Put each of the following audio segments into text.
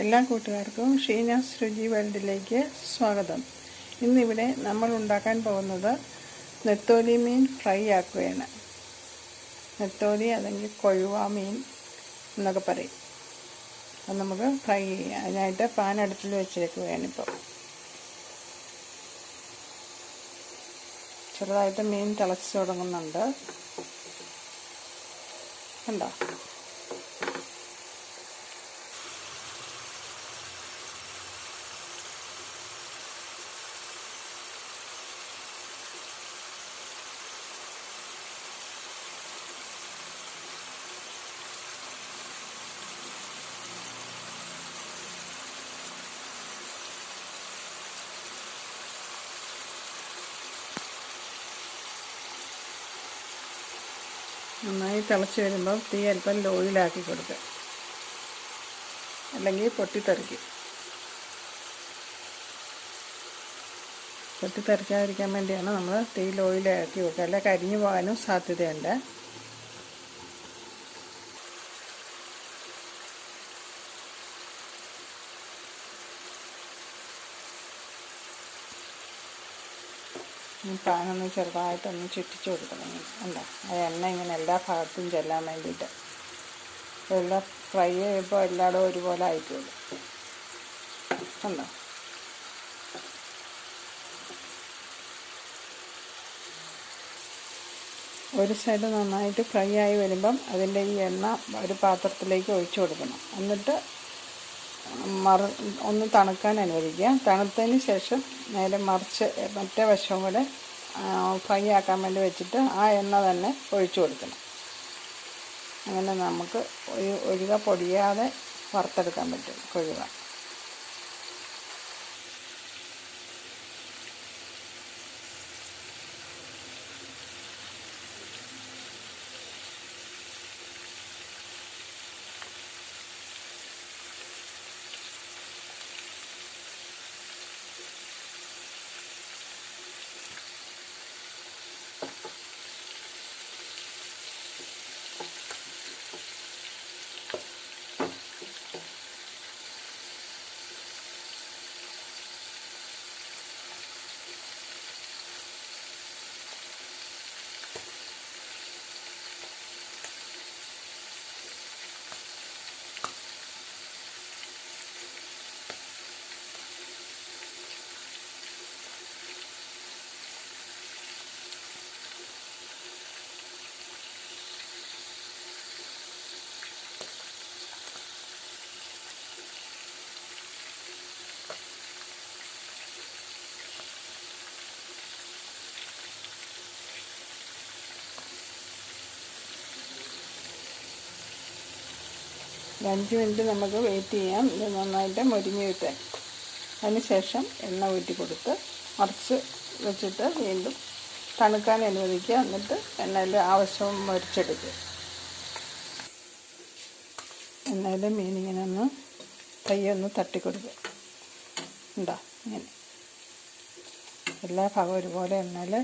എല്ലാ കൂട്ടുകാർക്കും ഷീനാസ് രുചി വേൾഡിലേക്ക് സ്വാഗതം. ഇന്നിവിടെ നമ്മൾ ഉണ്ടാക്കാൻ പോകുന്നത് നെത്തോലി മീൻ ഫ്രൈ ആക്കുകയാണ്. നെത്തോലി അല്ലെങ്കിൽ കൊഴുവ മീൻ എന്നൊക്കെ പറയും. അത് നമുക്ക് ഫ്രൈ ചെയ്യാം അതിനായിട്ട് പാൻ അടുപ്പിൽ വെച്ചേക്കുകയാണ് ഇപ്പോൾ ചെറുതായിട്ട് മീൻ തിളച്ച് തുടങ്ങുന്നുണ്ട്. കണ്ടോ? നന്നായി തിളച്ച് വരുമ്പോൾ തീ അല്പം ലോയിലാക്കി കൊടുക്കുക. അല്ലെങ്കിൽ പൊട്ടിത്തെറിക്കും. പൊട്ടിത്തെറിക്കാതിരിക്കാൻ വേണ്ടിയാണ് നമ്മൾ തീ ലോയിലാക്കി വെക്കുക. അല്ലെ കരിഞ്ഞു പോകാനും സാധ്യതയുണ്ട്. ഈ പാനൊന്ന് ചെറുതായിട്ടൊന്ന് ചുറ്റിച്ച് കൊടുക്കണം. അല്ല ആ എണ്ണ ഇങ്ങനെ എല്ലാ ഭാഗത്തും ചെല്ലാൻ വേണ്ടിയിട്ട്. എല്ലാം ഫ്രൈ ചെയ്യുമ്പോൾ എല്ലായിടും ഒരുപോലെ ആയിക്കോളും. കണ്ടോ? ഒരു സൈഡ് നന്നായിട്ട് ഫ്രൈ ആയി വരുമ്പം അതിന്റെ ഈ എണ്ണ ഒരു പാത്രത്തിലേക്ക് ഒഴിച്ചു കൊടുക്കണം. എന്നിട്ട് മറ ഒന്ന് തണുക്കാൻ അനുവദിക്കുക. തണുത്തതിന് ശേഷം നേരെ മറിച്ച് മറ്റേ വശവും കൂടെ ഫ്രൈ ആക്കാൻ വേണ്ടി വെച്ചിട്ട് ആ എണ്ണ തന്നെ ഒഴിച്ചു കൊടുക്കണം. അങ്ങനെ നമുക്ക് ഒരു ഒഴുക പൊടിയാതെ വറുത്തെടുക്കാൻ പറ്റും കൊഴുക അഞ്ച് മിനിറ്റ് നമുക്ക് വെയിറ്റ് ചെയ്യാം. ഇത് നന്നായിട്ട് മൊരിഞ്ഞ് കിട്ടാൻ അതിനുശേഷം എണ്ണ ഊറ്റി കൊടുത്ത് മറിച്ച് വെച്ചിട്ട് വീണ്ടും തണുക്കാൻ അനുവദിക്കുക. എന്നിട്ട് എണ്ണയിൽ ആവശ്യം മുരിച്ചെടുക്കുക. എണ്ണയിൽ മീനിങ്ങനെ ഒന്ന് തയ്യൊന്ന് തട്ടിക്കൊടുക്കുക ഉണ്ടോ? ഇങ്ങനെ. എല്ലാ ഭാഗവും ഒരുപോലെ എണ്ണയിൽ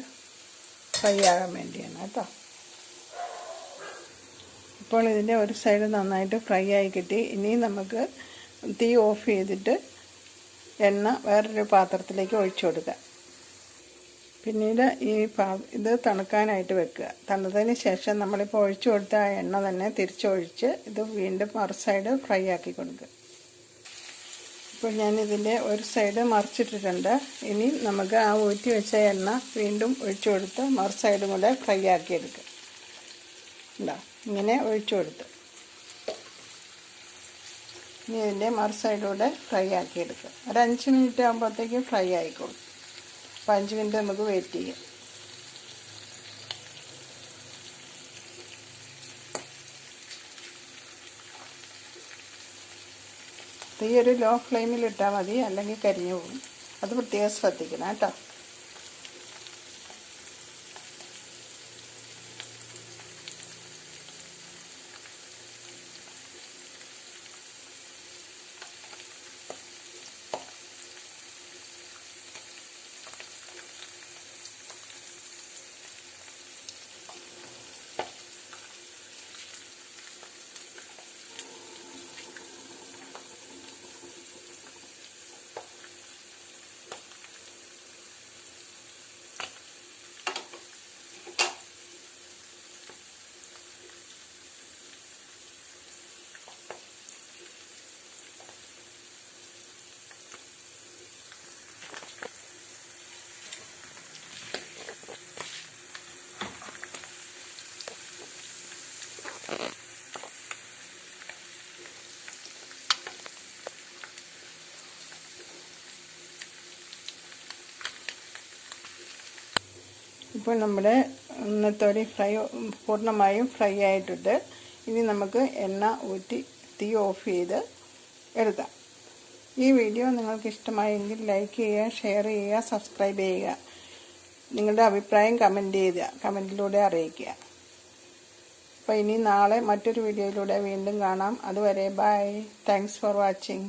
ഫ്രൈ ആകാൻ വേണ്ടിയാണ് കേട്ടോ. ഇപ്പോൾ ഇതിന്റെ ഒരു സൈഡ് നന്നായിട്ട് ഫ്രൈ ആയി കിട്ടി. ഇനി നമുക്ക് തീ ഓഫ് ചെയ്തിട്ട് എണ്ണ വേറൊരു പാത്രത്തിലേക്ക് ഒഴിച്ചു കൊടുക്കുക പിന്നീട് ഈ പാ ഇത് തണുക്കാനായിട്ട് വെക്കുക. തണുത്തതിന് ശേഷം നമ്മളിപ്പോൾ ഒഴിച്ചു കൊടുത്ത ആ എണ്ണ തന്നെ തിരിച്ചൊഴിച്ച് ഇത് വീണ്ടും മറു സൈഡ് ഫ്രൈ ആക്കി കൊടുക്കുക. ഇപ്പോൾ ഞാൻ ഇതിന്റെ ഒരു സൈഡ് മറിച്ചിട്ടിട്ടുണ്ട്. ഇനി നമുക്ക് ആ ഊറ്റി വെച്ച എണ്ണ വീണ്ടും ഒഴിച്ചു കൊടുത്ത് മറു സൈഡും കൂടെ ഫ്രൈ ആക്കി എടുക്കുക. ഉണ്ടോ ഇങ്ങനെ ഒഴിച്ചു കൊടുത്ത്. ഇനി ഇതിന്റെ മറു സൈഡിലൂടെ ഫ്രൈ ആക്കി എടുക്കുക. ഒരു അഞ്ച് മിനിറ്റ് ആകുമ്പോഴത്തേക്കും ഫ്രൈ ആയിക്കോളും. അപ്പോൾ അഞ്ച് മിനിറ്റ് നമുക്ക് വെയിറ്റ് ചെയ്യാം. തീ ഒരു ലോ ഫ്ലെയിമിൽ ഇട്ടാൽ മതി അല്ലെങ്കിൽ കരിഞ്ഞു പോകും. അത് പ്രത്യേകം ശ്രദ്ധിക്കണം കേട്ടോ. ഇപ്പോൾ നമ്മുടെ നെത്തോലി ഫ്രൈ പൂർണമായും ഫ്രൈ ആയിട്ടുണ്ട്. ഇനി നമുക്ക് എണ്ണ ഊറ്റി തീ ഓഫ് ചെയ്ത് എടുക്കാം. ഈ വീഡിയോ നിങ്ങൾക്ക് ഇഷ്ടമായെങ്കിൽ ലൈക്ക് ചെയ്യുക ഷെയർ ചെയ്യുക സബ്സ്ക്രൈബ് ചെയ്യുക. നിങ്ങളുടെ അഭിപ്രായം കമന്റ് ചെയ്യുക കമന്റിലൂടെ അറിയിക്കുക. അപ്പോൾ ഇനി നാളെ മറ്റൊരു വീഡിയോയിലൂടെ വീണ്ടും കാണാം. അതുവരെ ബൈ. Thanks for watching.